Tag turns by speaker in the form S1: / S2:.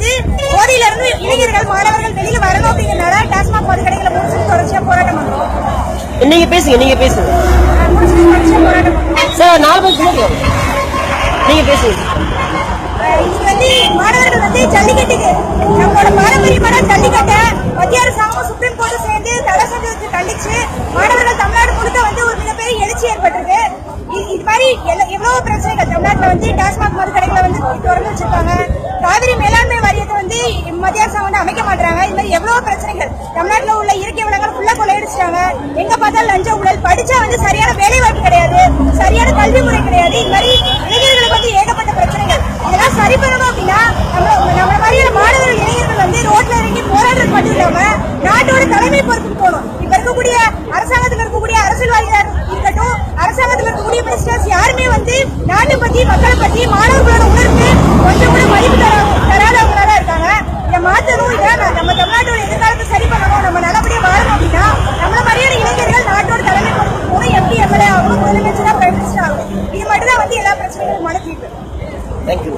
S1: வந்து போதையில இருந்து இளைஞர்கள் மாணவர்கள் வெளியில வரணும் அப்படிங்கறதுனால டாஸ்மாக் மது கடைகளை மூட சொல்லி தொடர்ச்சியா போராட்டம் பண்றோம்
S2: நீங்க பேசுங்க நீங்க பேசுங்க. சார் நாலு பேர். நீங்க பேசுங்க.
S1: இன்னைக்கு வந்து மாணவர்கள் வந்து ஜல்லிக்கட்டுக்கு நம்மளோட பாரம்பரியமான ஜல்லிக்கட்டை மத்திய அரசாங்கம் சுப்ரீம் கோர்ட் சேர்ந்து தடை செஞ்சதுக்கு கண்டிச்சு மாணவர்கள் தமிழ்நாடு முழுக்க வந்து ஒரு மிகப்பெரிய எழுச்சி ஏற்பட்டிருக்கு. இது மாதிரி எவ்வளவு பிரச்சனைகள் தமிழ்நாட்டுல வந்து டாஸ்மாக் மது கடைகளை வந்து திறந்து வச்சிருக்காங்க. மத்திய அரசாங்கம் வந்து அமைக்க மாட்டாங்க இது மாதிரி எவ்வளவு பிரச்சனைகள். தமிழ்நாட்டில் உள்ள இயற்கை வளங்கள் ஃபுல்லா கொள்ளையடிச்சிட்டாங்க. எங்க பார்த்தாலும் லஞ்ச ஊழல். படிச்சா வந்து சரியான வேலை வாய்ப்பு கிடையாது. சரியான கல்வி முறை கிடையாது. இது மாதிரி இளைஞர்களுக்கு வந்து ஏகப்பட்ட பிரச்சனைகள். இதெல்லாம் சரி பண்ணணும் அப்படின்னா நம்ம நம்ம மாதிரியான மாணவர்கள் இளைஞர்கள் வந்து ரோட்ல இறங்கி போராடுறது மட்டும் இல்லாம நாட்டோட தலைமை பொறுப்புக்கு போகணும். இப்ப இருக்கக்கூடிய அரசாங்கத்தில் இருக்கக்கூடிய அரசியல்வாதிகள் இருக்கட்டும் அரசாங்கத்தில் இருக்கக்கூடிய மினிஸ்டர்ஸ் யாருமே வந்து நாட்டை பத்தி மக்களை பத்தி மாணவர்கள் Thank you.